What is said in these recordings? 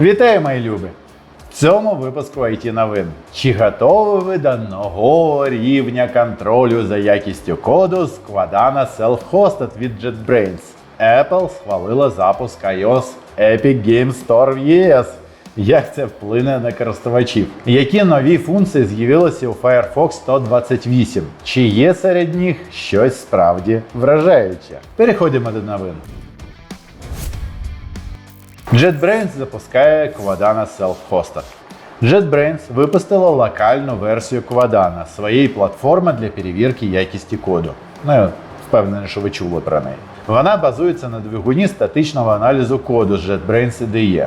Вітаю, мої любі! В цьому випуску IT новин. Чи готові ви до нового рівня контролю за якістю коду з Quadana Self-Hosted від JetBrains? Apple схвалила запуск iOS Epic Game Store в ЄС. Як це вплине на користувачів? Які нові функції з'явилися у Firefox 128? Чи є серед них щось справді вражаюче? Переходимо до новин. JetBrains запускає Quadana Self-Hosted. JetBrains випустила локальну версію Quadana, своєї платформи для перевірки якісті коду. Ну, я впевнений, що ви чули про неї. Вона базується на двигуні статичного аналізу коду з JetBrains IDE.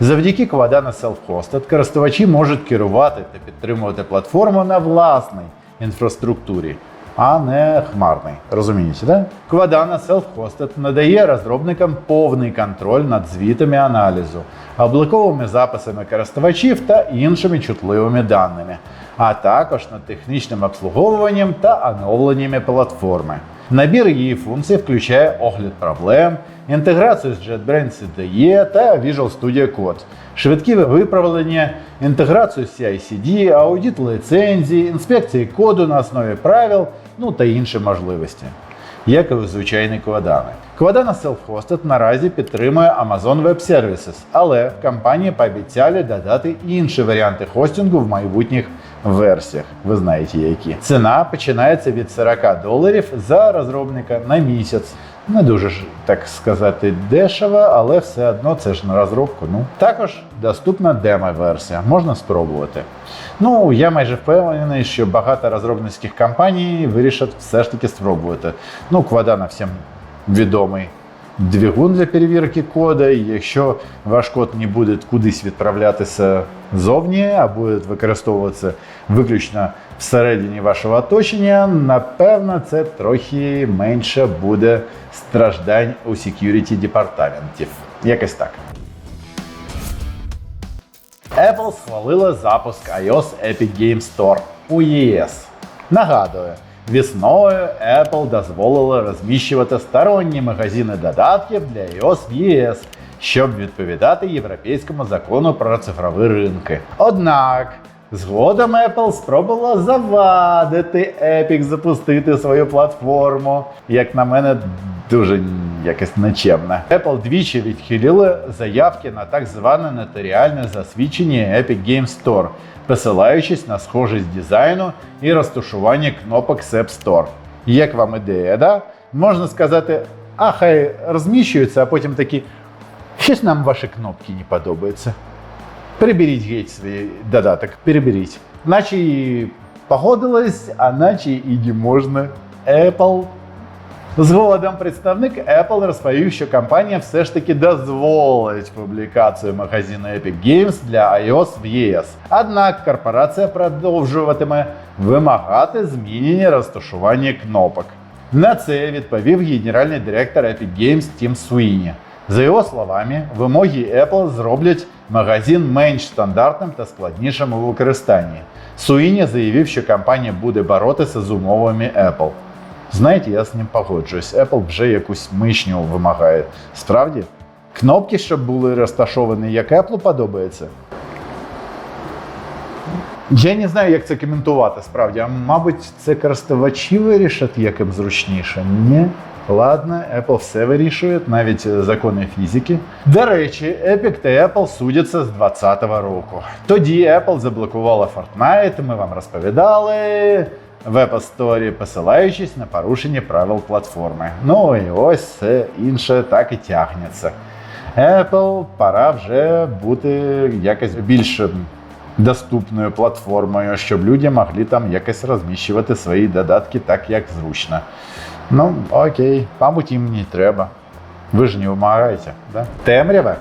Завдяки Quadana Self-Hosted користувачі можуть керувати та підтримувати платформу на власній інфраструктурі, а не хмарний. Розумієте, да? Quadana Self-Hosted надає розробникам повний контроль над звітами аналізу, обліковими записами користувачів та іншими чутливими даними, а також над технічним обслуговуванням та оновленнями платформи. Набір її функцій включає огляд проблем, інтеграцію з JetBrains IDE та Visual Studio Code, швидкі виправлення, інтеграцію з CI/CD, аудит лицензії, інспекції коду на основі правил, ну та інші можливості. Як і звичайні квадани. Квадана Self-Hosted наразі підтримує Amazon Web Services, але в компанії пообіцяли додати інші варіанти хостингу в майбутніх версіях. Ви знаєте які. Ціна починається від 40 доларів за розробника на місяць. Не дуже ж так сказати дешево, але все одно це ж на розробку. Ну також доступна демо-версія, можна спробувати. Ну я майже впевнений, що багато розробницьких компаній вирішать все ж таки спробувати. Ну, Quadana всім відомий двигун для перевірки кода. І якщо ваш код не буде кудись відправлятися зовні, а буде використовуватися виключно всередині вашого оточення, напевно, це трохи менше буде страждань у security департаментів. Якось так. Apple схвалила запуск iOS Epic Game Store у ЄС. Нагадую, весною Apple дозволила розміщувати сторонні магазини додатків для iOS в ЄС, щоб відповідати європейському закону про цифрові ринки. Однак згодом Apple спробувала завадити Epic запустити свою платформу. Як на мене, дуже якось нечемно. Apple двічі відхилили заявки на так зване нотаріальне засвідчення Epic Game Store, посилаючись на схожість дизайну і розташування кнопок з App Store. Як вам ідея, да? Можна сказати, а хай розміщуються, а потім такі, щось нам ваші кнопки не подобаються. Переберіть геть свій додаток, переберіть. Наче і погодились, а наче і не можна. Apple Згодом представник Apple розповів, що компанія все ж таки дозволить публікацію магазину Epic Games для iOS в ЄС. Однак корпорація продовжуватиме вимагати змінення розташування кнопок. На це відповів генеральний директор Epic Games Тім Суїні. За його словами, вимоги Apple зроблять магазин менш стандартним та складнішим у використанні. Суїні заявив, що компанія буде боротися з умовами Apple. Знаєте, я з ним погоджуюсь. Apple вже якусь мишню вимагає. Справді, кнопки, щоб були розташовані, як Apple подобається. Я не знаю, як це коментувати справді. А мабуть, це користувачі вирішать, як зручніше. Ні. Ладно, Apple все вирішує, навіть закони фізики. До речі, Epic та Apple судяться з 2020 року. Тоді Apple заблокувала Fortnite, ми вам розповідали в App Store, посилаючись на порушення правил платформи. Ну і ось все інше так і тягнеться. Apple пора вже бути якось більш доступною платформою, щоб люди могли там якось розміщувати свої додатки так, як зручно. Ну, окей, мабуть, їм не треба. Ви ж не вимагаєте, да? Темрява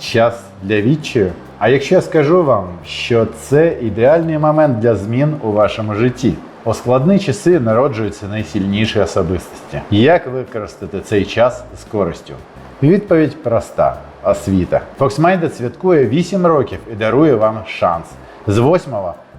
час для відчаю. А якщо я скажу вам, що це ідеальний момент для змін у вашому житті. У складні часи народжуються найсильніші особистості. Як використати цей час з користю? Відповідь проста: освіта. Foxminded святкує 8 років і дарує вам шанс. З 8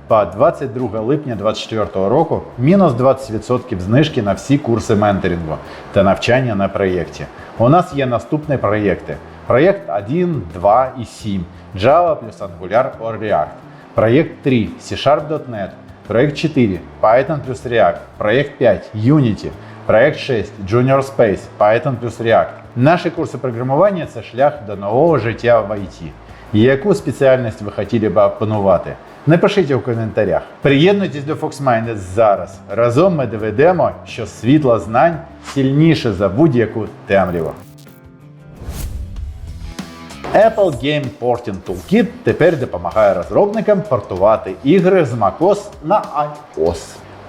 по 22 липня 2024 року мінус 20% знижки на всі курси менторингу та навчання на проєкті. У нас є наступні проєкти: Проект 1, 2 и 7, Java плюс Angular or React. Проект 3, C-Sharp.NET. Проект 4, Python плюс React. Проект 5, Unity. Проект 6, Junior Space, Python плюс React. Наші курси програмування це шлях до нового життя в IT. Яку спеціальність ви хотіли б опанувати? Напишіть у коментарях. Приєднуйтесь до FoxMinded зараз. Разом ми доведемо, що світло знань сильніше за будь-яку темряву. Apple Game Porting Toolkit тепер допомагає розробникам портувати ігри з macOS на iOS.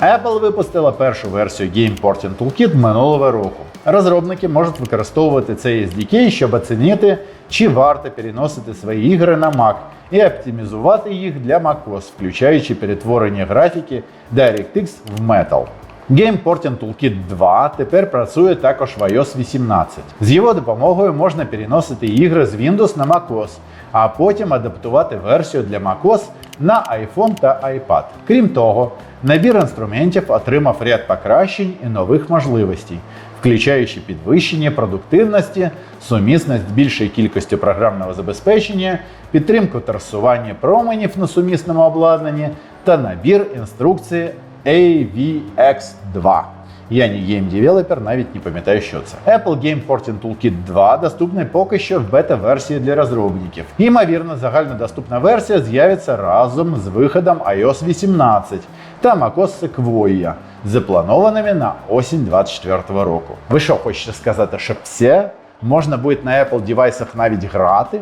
Apple випустила першу версію Game Porting Toolkit минулого року. Розробники можуть використовувати цей SDK, щоб оцінити, чи варто переносити свої ігри на Mac і оптимізувати їх для macOS, включаючи перетворення графіки DirectX в Metal. Game Porting Toolkit 2 тепер працює також в iOS 18. З його допомогою можна переносити ігри з Windows на macOS, а потім адаптувати версію для macOS на iPhone та iPad. Крім того, набір інструментів отримав ряд покращень і нових можливостей, включаючи підвищення продуктивності, сумісність з більшою кількістю програмного забезпечення, підтримку трасування променів на сумісному обладнанні та набір інструкцій AVX2. Я не гейм-девелопер, навіть не пам'ятаю, що це. Apple Game Porting Toolkit 2 доступний поки що в бета-версії для розробників. Ймовірно, загальнодоступна версія з'явиться разом з виходом iOS 18 та macOS Sequoia, запланованими на осінь 2024 року. Ви що хочете сказати, що все можна буде на Apple девайсах навіть грати?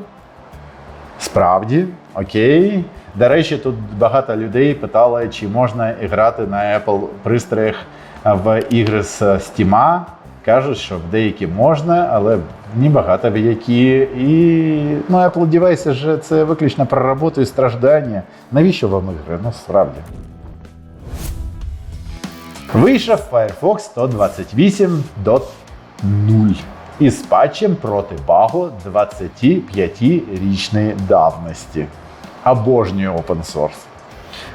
Справді, окей. До речі, тут багато людей питали, чи можна грати на Apple пристроях в ігри з Steam. Кажуть, що в деякі можна, але не багато в які. І ну, Apple девайси ж це виключно про роботу і страждання. Навіщо вам ігри? Ну, справді. Вийшов Firefox 128.0 із патчем проти багу 25-річної давності. Обожнюю open source.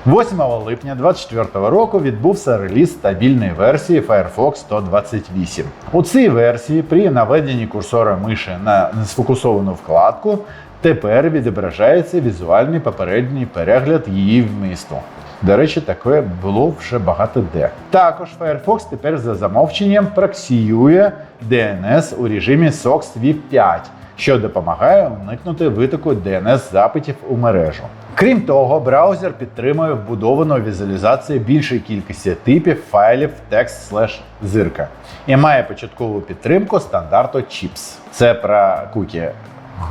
8 липня 2024 року відбувся реліз стабільної версії Firefox 128. У цій версії при наведенні курсора миші на несфокусовану вкладку тепер відображається візуальний попередній перегляд її вмісту. До речі, таке було вже багато де. Також Firefox тепер за замовченням проксіює DNS у режимі SOX V5, що допомагає уникнути витоку DNS запитів у мережу. Крім того, браузер підтримує вбудовану візуалізацію більшої кількості типів файлів text зирка і має початкову підтримку стандарту CHIPS. Це про кукі.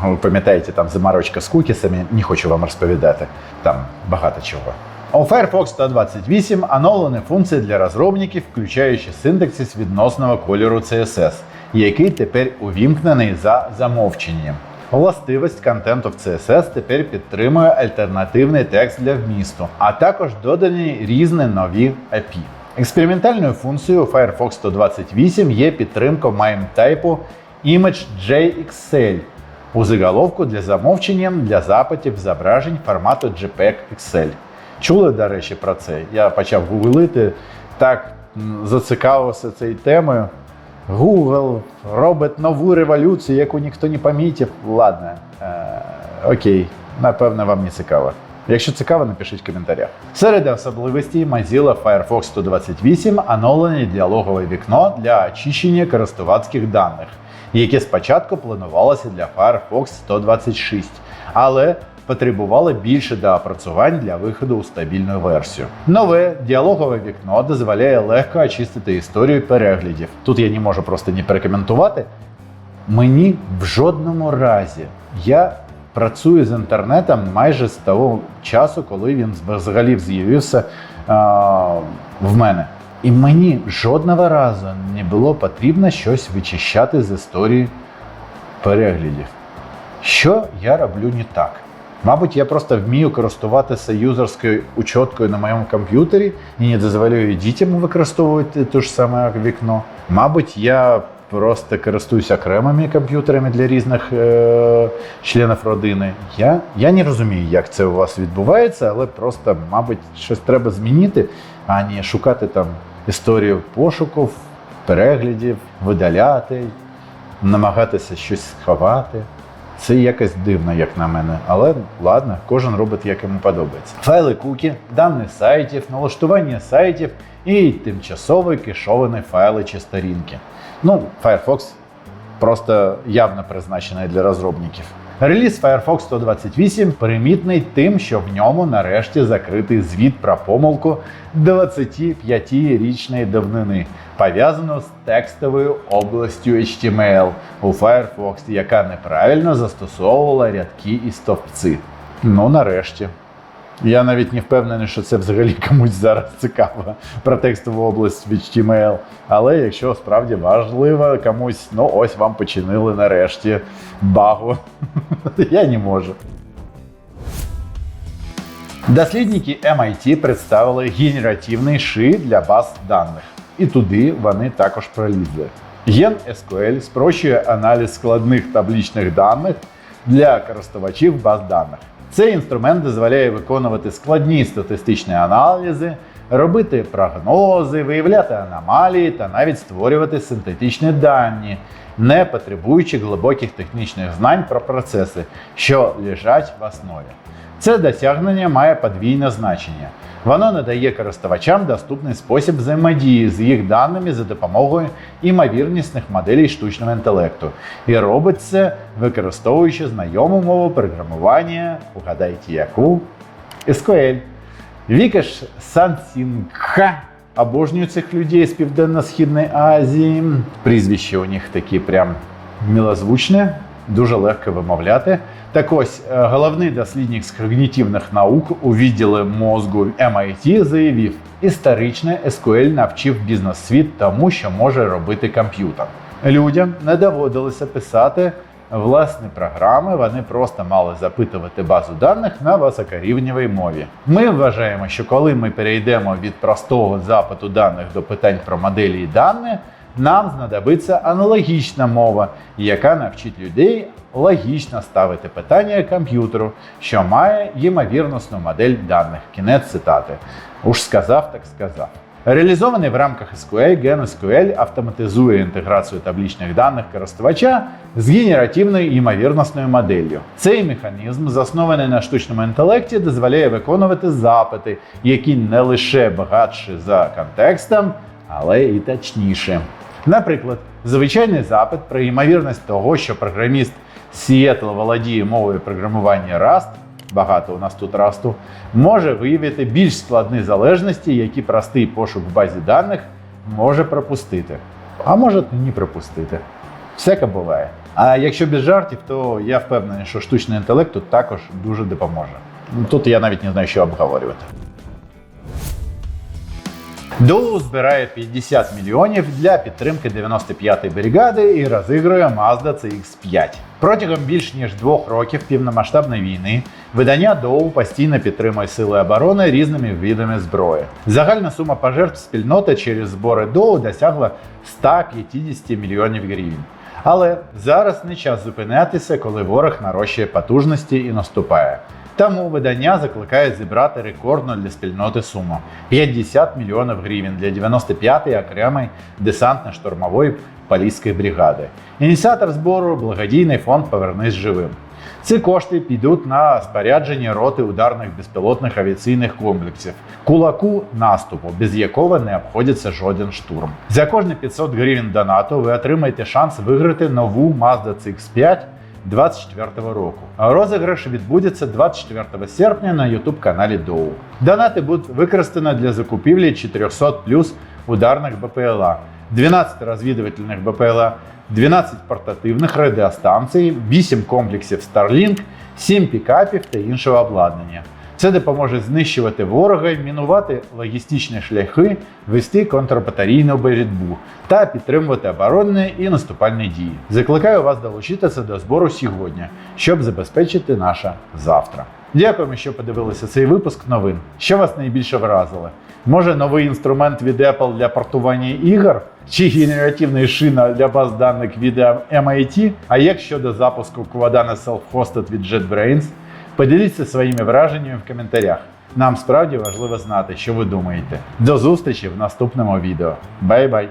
Ви пам'ятаєте, там замарочка з кукісами, не хочу вам розповідати. Там багато чого. У Firefox 128 оновлені функції для розробників, включаючи синтаксис відносного кольору CSS, який тепер увімкнений за замовченням. Властивість контенту в CSS тепер підтримує альтернативний текст для вмісту, а також додані різні нові API. Експериментальною функцією Firefox 128 є підтримка MIME-тайпу ImageJXL у заголовку для замовчення для запитів зображень формату JPEG XL. Чули, до речі, про це? Я почав гуглити, так зацікавився цією темою. Google робить нову революцію, яку ніхто не помітив. Ладно, е, окей, напевно, вам не цікаво. Якщо цікаво, напишіть в коментарях. Серед особливостей Mozilla Firefox 128 оновлене діалогове вікно для очищення користувацьких даних, яке спочатку планувалося для Firefox 126, але потребувало більше доопрацювань для виходу у стабільну версію. Нове діалогове вікно дозволяє легко очистити історію переглядів. Тут я не можу просто не перекоментувати. Мені в жодному разі я працюю з інтернетом майже з того часу, коли він взагалі з'явився а, в мене. І мені жодного разу не було потрібно щось вичищати з історії переглядів. Що я роблю не так? Мабуть, я просто вмію користуватися юзерською учоткою на моєму комп'ютері і не дозволяю дітям використовувати те ж саме вікно. Мабуть, я просто користуюся окремими комп'ютерами для різних е- членів родини. Я, я не розумію, як це у вас відбувається, але просто, мабуть, щось треба змінити, а не шукати там історію пошуків, переглядів, видаляти, намагатися щось сховати. Це якось дивно, як на мене, але ладно, кожен робить, як йому подобається. Файли куки, дані сайтів, налаштування сайтів і тимчасові кешовані файли чи сторінки. Ну, Firefox просто явно призначений для розробників. Реліз Firefox 128 примітний тим, що в ньому нарешті закритий звіт про помилку 25-річної давнини, пов'язану з текстовою областю HTML у Firefox, яка неправильно застосовувала рядки і стовпці. Ну, нарешті. Я навіть не впевнений, що це взагалі комусь зараз цікаво про текстову область в HTML. Але якщо справді важливо комусь, ну ось вам починили нарешті багу. Я не можу. Дослідники MIT представили генеративний ши для баз даних, і туди вони також пролізли. Gen SQL спрощує аналіз складних табличних даних для користувачів баз даних. Цей інструмент дозволяє виконувати складні статистичні аналізи, робити прогнози, виявляти аномалії та навіть створювати синтетичні дані, не потребуючи глибоких технічних знань про процеси, що лежать в основі. Це досягнення має подвійне значення. Воно надає користувачам доступний спосіб взаємодії з їх даними за допомогою імовірнісних моделей штучного інтелекту і робить це, використовуючи знайому мову програмування, угадайте яку SQL. Вікаш Сансінгха обожнює цих людей з Південно-Східної Азії. Прізвище у них такі прям милозвучне, дуже легко вимовляти. Так ось, е, головний дослідник з когнітивних наук у відділі мозку MIT заявив, історично SQL навчив бізнес-світ тому, що може робити комп'ютер. Людям не доводилося писати власні програми, вони просто мали запитувати базу даних на високорівневій мові. Ми вважаємо, що коли ми перейдемо від простого запиту даних до питань про моделі і дані, нам знадобиться аналогічна мова, яка навчить людей логічно ставити питання комп'ютеру, що має ймовірнісну модель даних. Кінець цитати. Уж сказав, так сказав. Реалізований в рамках SQL, GenSQL автоматизує інтеграцію табличних даних користувача з генеративною ймовірнісною моделлю. Цей механізм, заснований на штучному інтелекті, дозволяє виконувати запити, які не лише багатші за контекстом, але і точніше. Наприклад, звичайний запит про ймовірність того, що програміст Seattle володіє мовою програмування Rust, багато у нас тут Rust, може виявити більш складні залежності, які простий пошук в базі даних може пропустити. А може не пропустити. Всяке буває. А якщо без жартів, то я впевнений, що штучний інтелект тут також дуже допоможе. Тут я навіть не знаю, що обговорювати. Доу збирає 50 мільйонів для підтримки 95-ї бригади і розігрує Mazda CX-5. Протягом більш ніж двох років півномасштабної війни видання Доу постійно підтримує сили оборони різними видами зброї. Загальна сума пожертв спільноти через збори Доу досягла 150 мільйонів гривень. Але зараз не час зупинятися, коли ворог нарощує потужності і наступає. Тому видання закликає зібрати рекордну для спільноти суму 50 мільйонів гривень для 95-ї окремої десантно-штурмової поліської бригади. Ініціатор збору благодійний фонд Повернись живим. Ці кошти підуть на спорядження роти ударних безпілотних авіаційних комплексів, кулаку наступу, без якого не обходиться жоден штурм. За кожні 500 гривень донату ви отримаєте шанс виграти нову Mazda CX-5 2024 року. А розіграш відбудеться 24 серпня на youtube каналі Доу. Донати будуть використані для закупівлі 400 плюс ударних БПЛА, 12 розвідувальних БПЛА, 12 портативних радіостанцій, 8 комплексів Starlink, 7 пікапів та іншого обладнання. Це допоможе знищувати ворога, мінувати логістичні шляхи, вести контрбатарійну боротьбу та підтримувати оборонні і наступальні дії. Закликаю вас долучитися до збору сьогодні, щоб забезпечити наше завтра. Дякуємо, що подивилися цей випуск новин. Що вас найбільше вразило? Може новий інструмент від Apple для портування ігор? Чи генеративний шина для баз даних від MIT? А як щодо запуску Quadana Self-Hosted від JetBrains? Поділіться своїми враженнями в коментарях. Нам справді важливо знати, що ви думаєте. До зустрічі в наступному відео. Бай-бай!